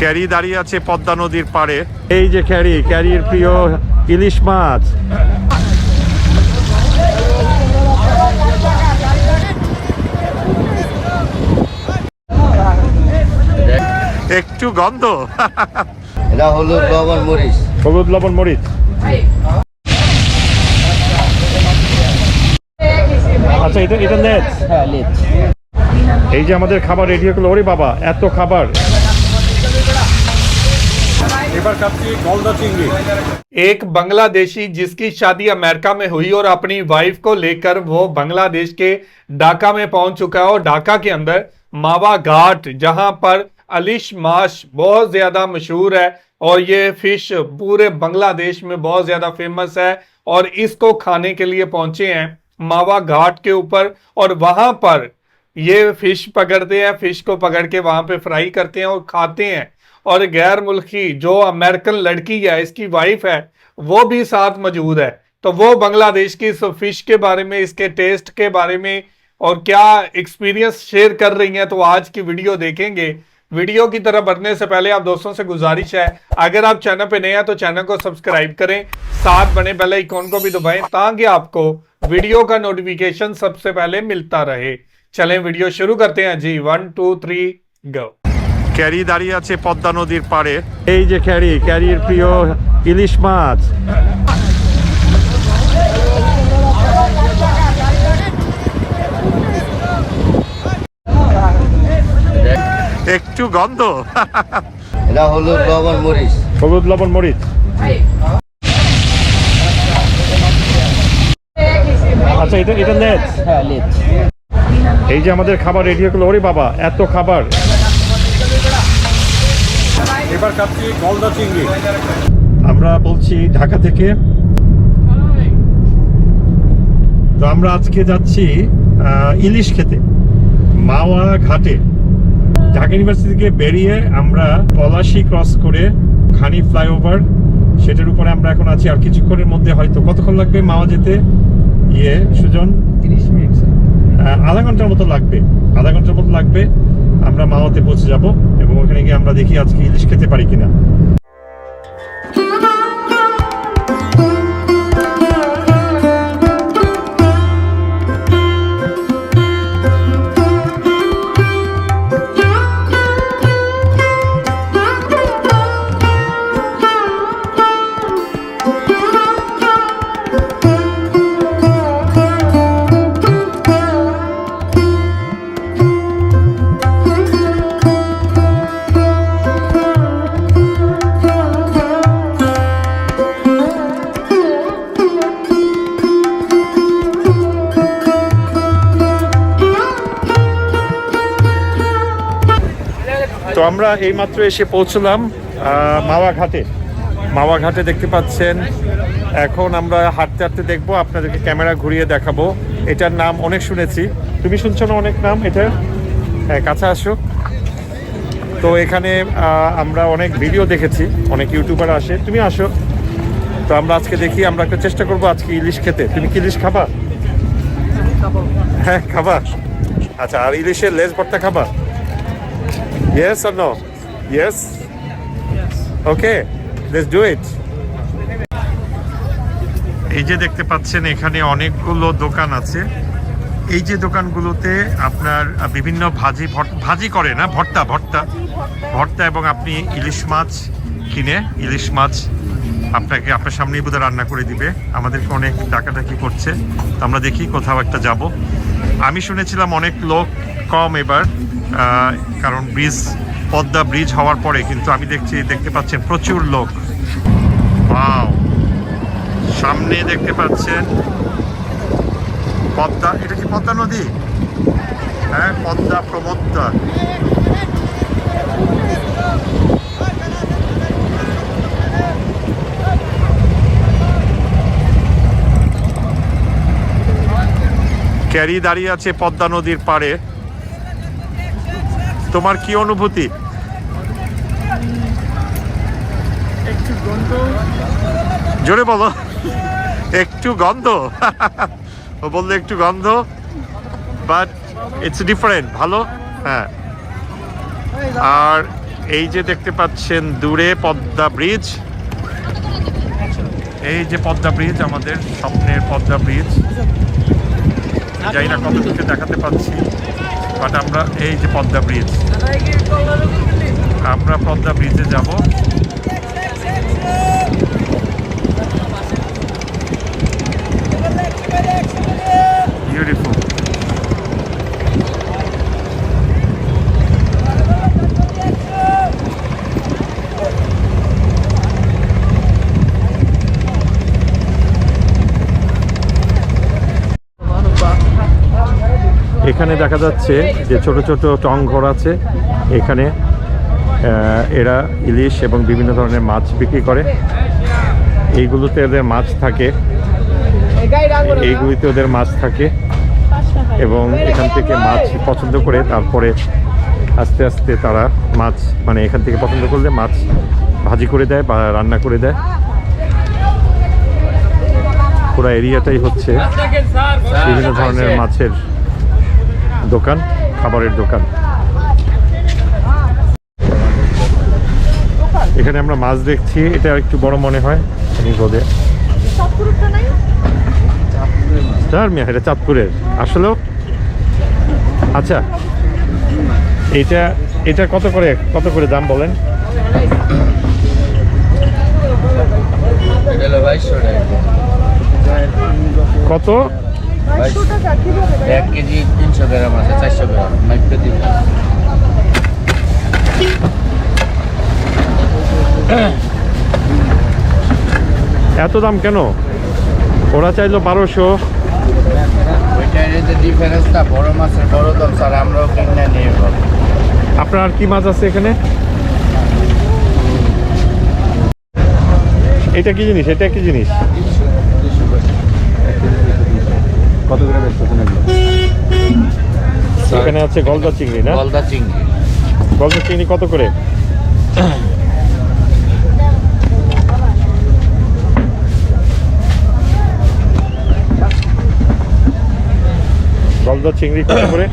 Carry দাঁড়িয়ে আছে পদ্মা নদীর পাড়ে। এই যে ক্যারি ক্যারির প্রিয় ইলিশ মাছ। একটু গন্ধ। এটা হলুদ লবণ মরিচ। হলুদ লবণ মরিচ। আচ্ছা এটা এটা নেট হ্যাঁ এই যে আমাদের খাবার রেডি হয়ে গেলো ওরে বাবা এত খাবার। एक बांग्लादेशी जिसकी शादी अमेरिका में हुई और अपनी वाइफ को लेकर वो बांग्लादेश के ढाका में पहुँच चुका है और ढाका के अंदर मावा घाट, जहाँ पर अलिश माश बहुत ज़्यादा मशहूर है और ये फ़िश पूरे बांग्लादेश में बहुत ज़्यादा फ़ेमस है और इसको खाने के लिए पहुँचे हैं मावा घाट के ऊपर और वहाँ पर ये फ़िश पकड़ते हैं फ़िश को पकड़ के वहाँ पे फ्राई करते हैं और खाते हैं। और गैर मुल्की जो अमेरिकन लड़की है, इसकी वाइफ है, वो भी साथ मौजूद है। तो वो बांग्लादेश की इस फ़िश के बारे में, इसके टेस्ट के बारे में और क्या एक्सपीरियंस शेयर कर रही हैं तो आज की वीडियो देखेंगे। वीडियो की तरफ़ बढ़ने से पहले आप दोस्तों से गुजारिश है, अगर आप चैनल पे नए हैं तो चैनल को सब्सक्राइब करें, साथ बने पहले आइकॉन को भी दबाएँ, ताकि आपको वीडियो का नोटिफिकेशन सबसे पहले मिलता रहे। चलें वीडियो शुरू करते हैं। जी वन टू थ्री गो ক্যারি দাঁড়িয়ে আছে পদ্মা নদীর পাড়ে। এই যে ক্যারি ক্যারির প্রিয় ইলিশ মাছ। একটু গন্ধ। এটা হলুদ লবণ মরিচ। হলুদ লবণ মরিচ। আচ্ছা এটা এটা নেট হ্যাঁ লিচ এই যে আমাদের খাবার রেডি হয়ে গেলো ওরে বাবা এত খাবার। এবার খাচ্ছি গলদা চিংড়ি। আমরা বলছি ঢাকা থেকে। তো আমরা আজকে যাচ্ছি ইলিশ খেতে মাওয়া ঘাটে। ঢাকা ইউনিভার্সিটি থেকে বেরিয়ে আমরা পলাশি ক্রস করে খানি ফ্লাইওভার সেটার উপরে আমরা এখন আছি। আর কিছুক্ষণের মধ্যে হয়তো কতক্ষণ লাগবে মাওয়া যেতে? ইয়ে সুজন? তিরিশ মিনিট আধা ঘণ্টার মতো লাগবে আধা ঘণ্টার মতো লাগবে। আমরা মাওয়াতে পৌঁছে যাব। ওখানে গিয়ে আমরা দেখি আজকে ইলিশ খেতে পারি কিনা। তো আমরা এইমাত্র এসে পৌঁছলাম মাওয়া ঘাটে মাওয়া ঘাটে দেখতে পাচ্ছেন এখন আমরা হাঁটতে হাঁটতে দেখব আপনাদেরকে ক্যামেরা ঘুরিয়ে দেখাবো। এটার নাম অনেক শুনেছি। তুমি শুনছো না অনেক নাম এটার হ্যাঁ কাছে আসো। তো এখানে আমরা অনেক ভিডিও দেখেছি অনেক ইউটিউবার আসে। তুমি আসো। তো আমরা আজকে দেখি আমরা একটা চেষ্টা করব আজকে ইলিশ খেতে। তুমি কি ইলিশ খাবা। হ্যাঁ খাবা। আচ্ছা আর ইলিশের লেজ ভর্তা খাবা? Yes or no? Yes? Okay, let's do it. এই যে দেখতে পাচ্ছেন এখানে অনেকগুলো দোকান আছে। এই যে দোকানগুলোতে আপনার বিভিন্ন ভাজি ভাজি করে না? ভর্তা ভর্তা। ভর্তা এবং আপনি ইলিশ মাছ কিনে ইলিশ মাছ আপনাকে আপনার সামনেই বোধহয় রান্না করে দিবে। আমাদেরকে অনেক ডাকাডাকি করছে। তো আমরা দেখি কোথাও একটা যাব। আমি শুনেছিলাম অনেক লোক কম এবার। কারণ ব্রিজ, পদ্মা ব্রিজ হওয়ার পরে কিন্তু আমি দেখছি, দেখতে পাচ্ছেন প্রচুর লোক! সামনে দেখতে পাচ্ছেন পদ্মা, এটা কি পদ্মা নদী? হ্যাঁ পদ্মা প্রমত্তা ক্যারি দাঁড়িয়ে আছে পদ্মা নদীর পাড়ে। তোমার কি অনুভূতি? জোরে বলো। একটু গন্ধ? ও বলল একটু গন্ধ বাট ইটস ডিফারেন্ট ভালো? হ্যাঁ। আর এই যে দেখতে পাচ্ছেন দূরে পদ্মা ব্রিজ এই যে পদ্মা ব্রিজ আমাদের স্বপ্নের পদ্মা ব্রিজ। জানি না কতটুকু দেখাতে পাচ্ছি। বাট আমরা এই যে পদ্মা ব্রিজ আমরা পদ্মা ব্রিজে যাব। এখানে দেখা যাচ্ছে যে ছোট ছোট টং ঘর আছে। এখানে এরা ইলিশ এবং বিভিন্ন ধরনের মাছ বিক্রি করে। এইগুলোতে ওদের মাছ থাকে। এইগুলিতে ওদের মাছ থাকে এবং এখান থেকে মাছ পছন্দ করে তারপরে আস্তে আস্তে তারা মাছ মানে এখান থেকে পছন্দ করলে মাছ ভাজি করে দেয় বা রান্না করে দেয়। পুরো এরিয়াটাই হচ্ছে বিভিন্ন ধরনের মাছের দোকান খাবারের দোকান। এখানে আমরা মাছ দেখছি এটা একটু বড় মনে হয় রোদে চার মিয়া এটা চাঁদপুরের। আসলেও? আচ্ছা। এটা এটা কত করে কত করে দাম বলেন? কত? এক কেজি তিনশো গ্রাম আছে চারশো গ্রাম দিব। এত দাম কেন? ওরা চাইলো বারোশো। ডিফারেন্সটা বড় মাছের বড় দাম স্যার আমরাও কিনে নিয়ে আপনার আর কি মাছ আছে এখানে? এটা কি জিনিস? এটা কি জিনিস? কত করে বেচতেছেন এখানে আছে গলদা চিংড়ি না? গলদা চিংড়ি। গলদা চিংড়ি কত করে? গলদা চিংড়ি কত করে?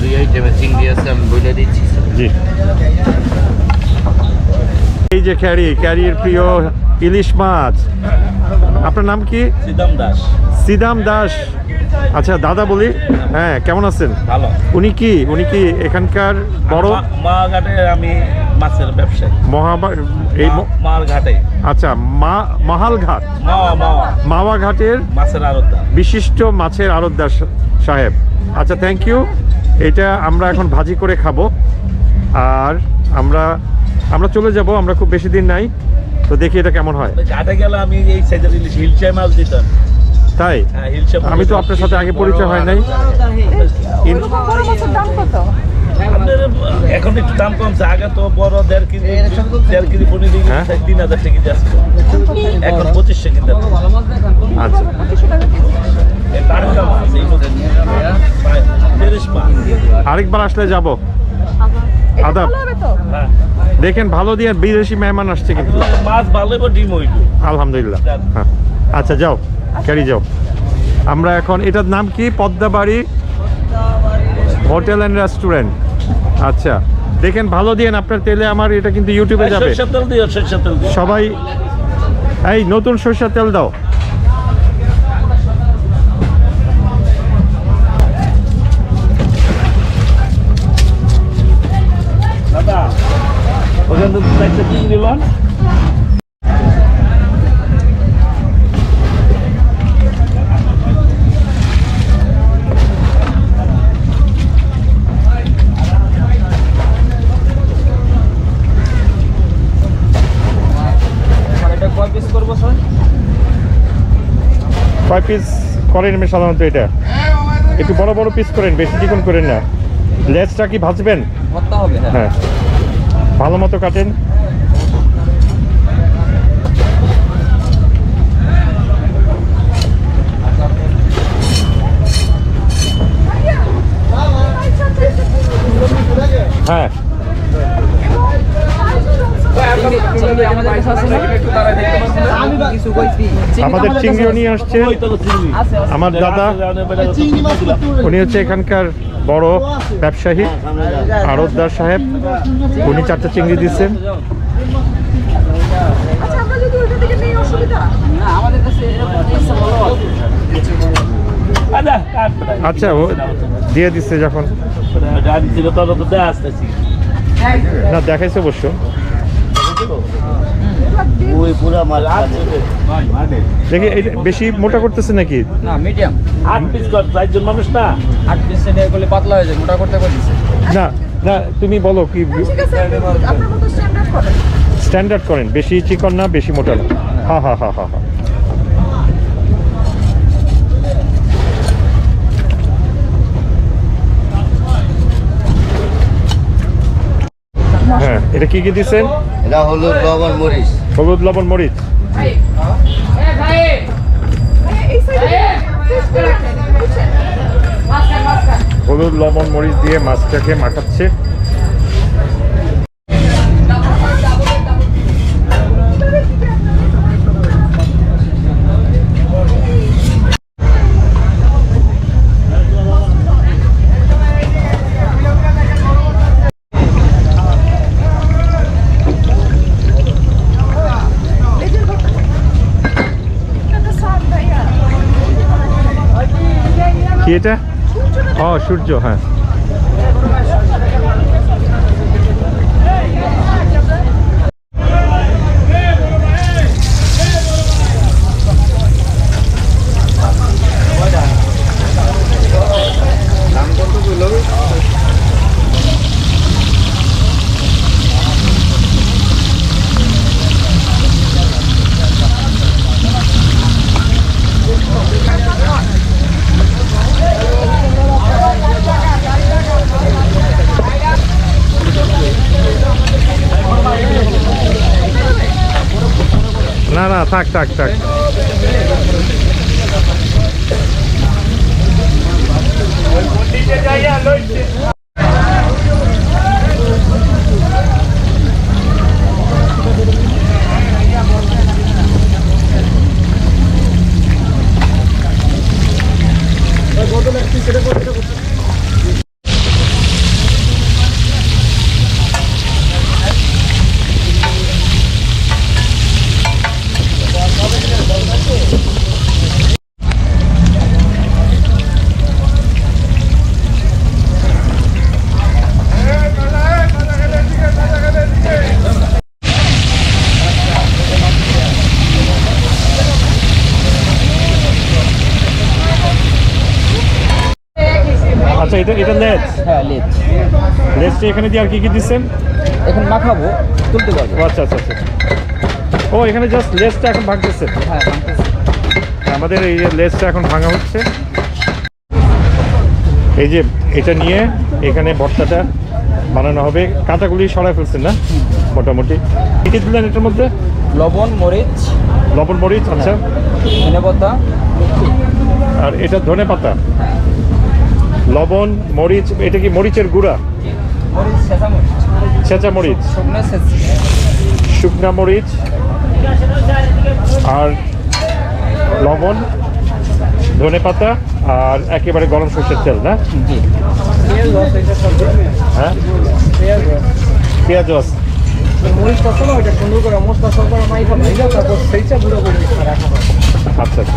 দুই আইটেমের চিংড়ি আছে আমি বলে দিচ্ছি। জি। এই যে ক্যারি ক্যারির প্রিয় ইলিশ মাছ। আপনার নাম কি? সিদাম দাস। সিদাম দাস। আচ্ছা দাদা বলি হ্যাঁ কেমন আছেন? ভালো। উনি কি উনি কি এখানকার বড়? মা- মা আমি মাছের ব্যবসায়ী। মহাবা এই ঘাটে আচ্ছা মা মহালঘাট? মাওয়া মাওয়া মাওয়া ঘাটের মাছের আড়তদার। বিশিষ্ট মাছের আড়তদার সাহেব। আচ্ছা থ্যাংক ইউ এটা আমরা এখন ভাজি করে খাব। আর আমরা আমরা চলে যাব আমরা খুব বেশি দিন নাই। তো দেখি এটা কেমন হয়। ঘাটে গেলে আমি এই সাইজের ইলিশ হিলচাই মাছ দিতাম। তাই? হ্যাঁ আমি তো আপনার সাথে আগে পরিচয় হয় নাই। এখন একটু দাম কমছে আগে তো বড় দেড় কেজি দেড় কেজি পনির হ্যাঁ? তিন হাজার টাকা কেজি আসতো এখন পঁচিশশো কিনতে আচ্ছা। আরেকবার আসলে যাব। আদাব। ভালো হবে তো দেখেন ভালো দিয়ে বিদেশি মেহমান আসছে কিন্তু। মাছ ভালো ডিম হইব। আলহামদুলিল্লাহ। হ্যাঁ। আচ্ছা যাও। ক্যারি যাও। আমরা এখন এটার নাম কি? Padmabari hotel and restaurant. আচ্ছা দেখেন ভালো দিয়েন আপনার তেলে আমার এটা কিন্তু ইউটিউবে যাবে। সবাই এই নতুন সরষের তেল দাও। ওখান থেকে চারটে চিংড়ি পিস করেন আমি সাধারণত এটা। একটু বড় বড় পিস করেন বেশি চিকন করেন না। লেজটা কি ভাজবেন? হ্যাঁ। ভালো মতো কাটেন হ্যাঁ আমাদের কাছে আছে না? আমি কিছু কইছি আমাদের চিংড়িও নিয়ে আসছে ওই তো চিংড়ি। আমার দাদা উনি হচ্ছে এখানকার বড় ব্যবসায়ী আড়তদার সাহেব। উনি চারটা চিংড়ি দিচ্ছেন। আচ্ছা আমরা আচ্ছা ও দিয়ে দিচ্ছে যখন। আসতেছি। না দেখাইছে অবশ্য। ওই পুরা মাছ দেখি এটা বেশি মোটা করতেছে নাকি? না মিডিয়াম আট পিস কর চারজন মানুষ না? আট পিস সেটা করলে পাতলা হয়ে যায় মোটা করতে পারতেছে না না তুমি বলো কি ঠিক আছে আপনার মতো স্ট্যান্ডার্ড করেন। বেশি চিকন না বেশি মোটা না। হ্যাঁ হ্যাঁ হ্যাঁ হ্যাঁ হ্যাঁ হ্যাঁ এটা কি কি দিচ্ছেন এটা হলুদ লবণ মরিচ। হলুদ লবণ মরিচ। হলুদ লবণ মরিচ দিয়ে মাছটাকে মাখাচ্ছে। কি এটা? ও সূর্য হ্যাঁ। না না থাক এটা এটা লেজ। হ্যাঁ লেট লেজটা এখানে দিয়ে আর কি কি দিচ্ছেন? এখন মাখাবো তুলতে পারব। আচ্ছা আচ্ছা আচ্ছা ও এখানে জাস্ট লেজটা এখন ভাঙতেছে। হ্যাঁ ভাঙতেছে। আমাদের এই যে লেজটা এখন ভাঙা হচ্ছে। এই যে এটা নিয়ে এখানে ভর্তাটা বানানো হবে। কাঁচাগুলি সরাই ফেলছেন না? মোটামুটি। কী কী দিলেন এটার মধ্যে? লবণ মরিচ। লবণ মরিচ আচ্ছা। ধনে পাতা আর এটা ধনে পাতা লবণ মরিচ এটা কি মরিচের গুঁড়া? ছেঁচা মরিচ শুকনা মরিচ আর লবণ ধনে পাতা আর একেবারে গরম সর্ষের তেল না? হ্যাঁ? পেঁয়াজ হবে আচ্ছা আচ্ছা।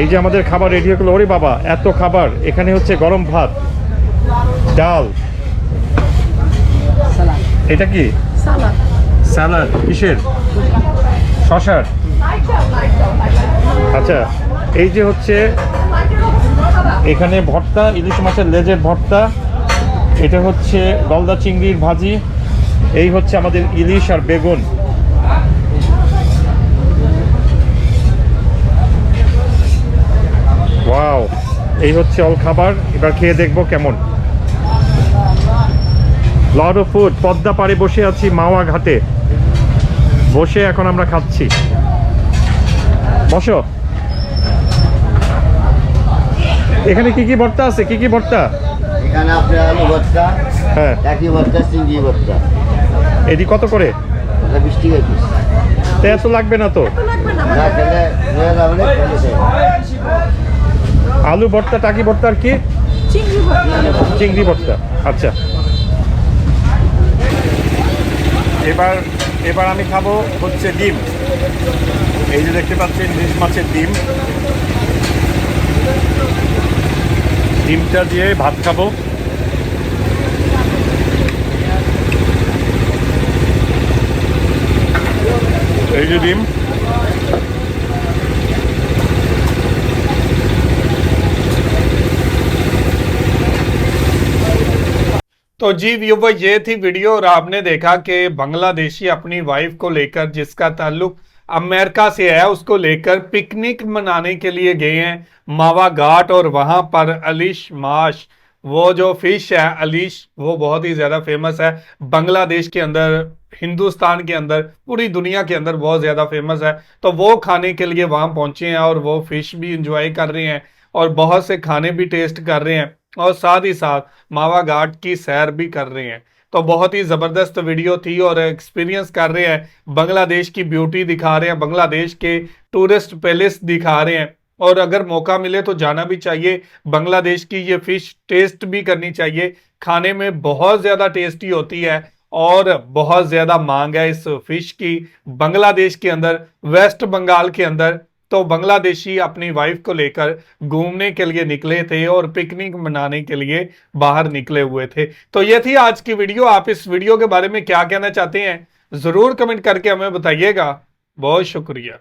এই যে আমাদের খাবার রেডি হয়ে গেলো, ওরে বাবা, এত খাবার। এখানে হচ্ছে গরম ভাত, ডাল। এটা কি? স্যালাড। কিসের? শশার আচ্ছা এই যে হচ্ছে এখানে ভর্তা, ইলিশ মাছের লেজের ভর্তা, এটা হচ্ছে গলদা চিংড়ির ভাজি, এই হচ্ছে আমাদের ইলিশ আর বেগুন ওয়াও এই হচ্ছে অল খাবার। এবার খেয়ে দেখব কেমন। লড অফ ফুড পদ্মা পাড়ে বসে আছি মাওয়া ঘাটে। বসে এখন আমরা খাচ্ছি। বসো। এখানে কি কি ভর্তা আছে? কি কি ভর্তা? এখানে আপনার আলু ভর্তা হ্যাঁ। একই ভর্তা চিংড়ি ভর্তা। এটি কত করে? বিশ টাকা পিস তো এত লাগবে না তো? লাগবে না না খেলে হয়ে যাবে না খেলে খাই। আলু ভর্তা টাকি ভর্তা আর কি? চিংড়ি ভর্তা। আচ্ছা। এবার এবার আমি খাব হচ্ছে ডিম। এই যে দেখতে পাচ্ছেন ইলিশ মাছের ডিম। ডিমটা দিয়ে ভাত খাব। এই যে ডিম। तो जी व्यूवर ये थी वीडियो और आपने देखा कि बांग्लादेशी अपनी वाइफ को लेकर जिसका ताल्लुक अमेरिका से है, उसको लेकर पिकनिक मनाने के लिए गए हैं। मावा घाट और वहाँ पर अलिश माश, वो जो फ़िश है, अलिश, वो बहुत ही ज़्यादा फ़ेमस है। बांग्लादेश के अंदर, हिंदुस्तान के अंदर, पूरी दुनिया के अंदर बहुत ज़्यादा फ़ेमस है। तो वो खाने के लिए वहाँ पहुँचे हैं और वो फ़िश भी इंजॉय कर रहे हैं और बहुत से खाने भी टेस्ट कर रहे हैं। और साथ ही साथ मावा घाट की सैर भी कर रहे हैं। तो बहुत ही ज़बरदस्त वीडियो थी और एक्सपीरियंस कर रहे हैं। बांग्लादेश की ब्यूटी दिखा रहे हैं, बांग्लादेश के टूरिस्ट पैलेस दिखा रहे हैं। और अगर मौका मिले तो जाना भी चाहिए। बांग्लादेश की ये फ़िश टेस्ट भी करनी चाहिए। खाने में बहुत ज़्यादा टेस्टी होती है और बहुत ज़्यादा मांग है इस फ़िश की। बांग्लादेश के अंदर वेस्ट बंगाल के अंदर तो बांग्लादेशी अपनी वाइफ को लेकर घूमने के लिए निकले थे और पिकनिक मनाने के लिए बाहर निकले हुए थे। तो ये थी आज की वीडियो आप इस वीडियो के बारे में क्या कहना चाहते हैं? ज़रूर कमेंट करके हमें बताइएगा। बहुत शुक्रिया।